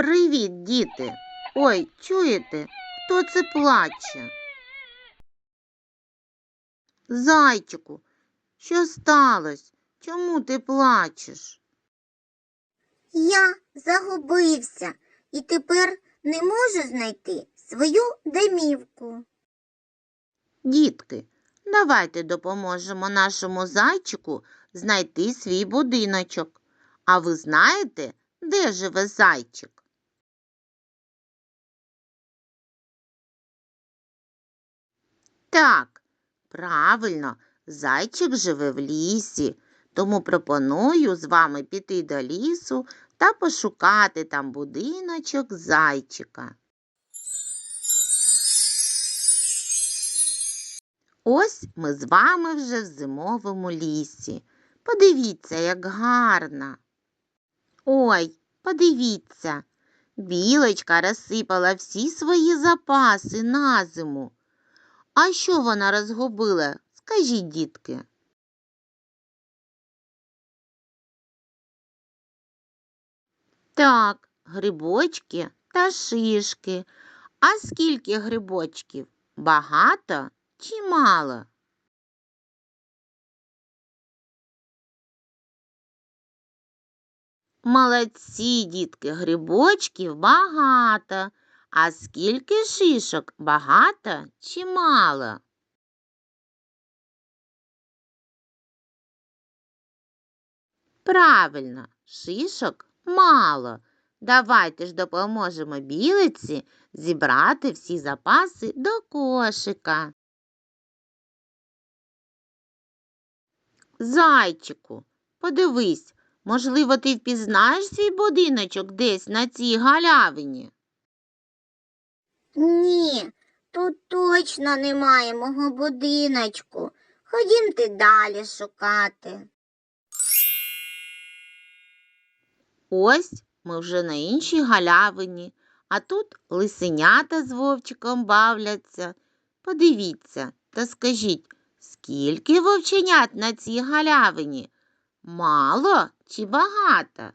Привіт, діти. Ой, чуєте, хто це плаче? Зайчику, що сталося? Чому ти плачеш? Я загубився і тепер не можу знайти свою домівку. Дітки, давайте допоможемо нашому зайчику знайти свій будиночок. А ви знаєте, де живе зайчик? Так, правильно, зайчик живе в лісі, тому пропоную з вами піти до лісу та пошукати там будиночок зайчика. Ось ми з вами вже в зимовому лісі. Подивіться, як гарно. Ой, подивіться, білочка розсипала всі свої запаси на зиму. А що вона розгубила? Скажіть, дітки. Так, грибочки та шишки. А скільки грибочків? Багато чи мало? Молодці, дітки, грибочків багато. А скільки шишок? Багато чи мало? Правильно, шишок мало. Давайте ж допоможемо білиці зібрати всі запаси до кошика. Зайчику, подивись, можливо, ти впізнаєш свій будиночок десь на цій галявині. Ні, тут точно немає мого будиночку. Ходімте далі шукати. Ось ми вже на іншій галявині, а тут лисенята з вовчиком бавляться. Подивіться та скажіть, скільки вовченят на цій галявині? Мало чи багато?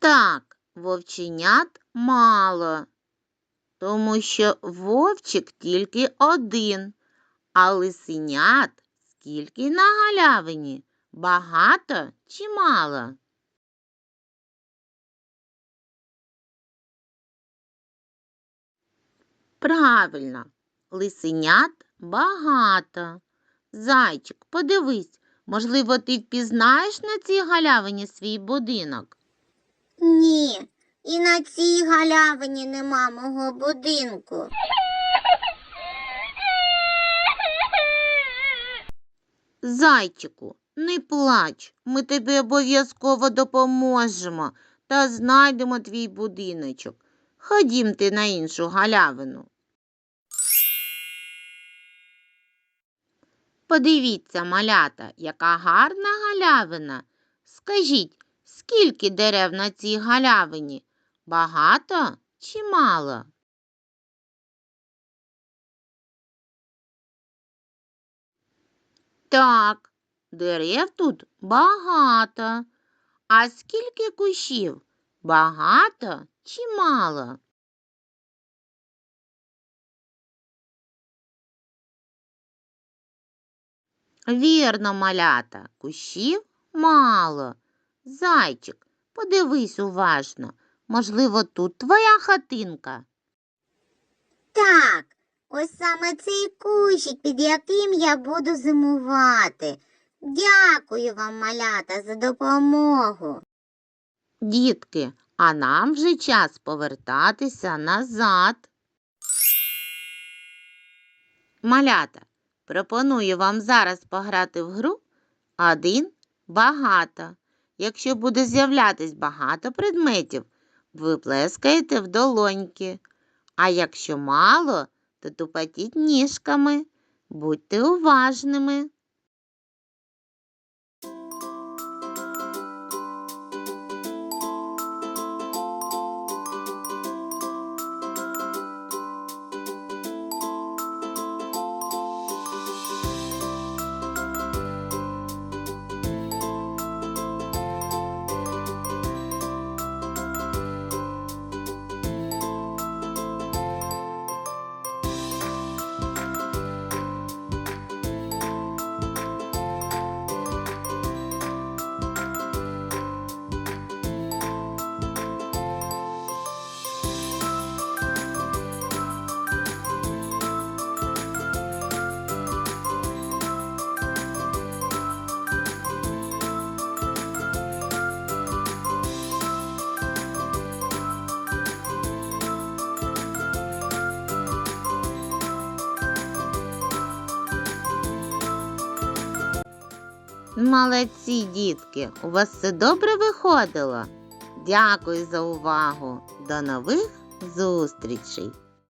Так, вовченят мало, тому що вовчик тільки один, а лисенят скільки на галявині? Багато чи мало? Правильно, лисенят багато. Зайчик, подивись, можливо, ти впізнаєш на цій галявині свій будинок? Ні, і на цій галявині нема мого будинку. Зайчику, не плач, ми тобі обов'язково допоможемо та знайдемо твій будиночок. Ходімте на іншу галявину. Подивіться, малята, яка гарна галявина. Скажіть, скільки дерев на цій галявині? Багато чи мало? Так, дерев тут багато. А скільки кущів? Багато чи мало? Вірно, малята, кущів мало. Зайчик, подивись уважно. Можливо, тут твоя хатинка. Так, ось саме цей кущик, під яким я буду зимувати. Дякую вам, малята, за допомогу. Дітки, а нам вже час повертатися назад. Малята, пропоную вам зараз пограти в гру один багато. Якщо буде з'являтись багато предметів, ви плескаєте в долоньки. А якщо мало, то тупатіть ніжками. Будьте уважними. Молодці, дітки, у вас все добре виходило. Дякую за увагу. До нових зустрічей!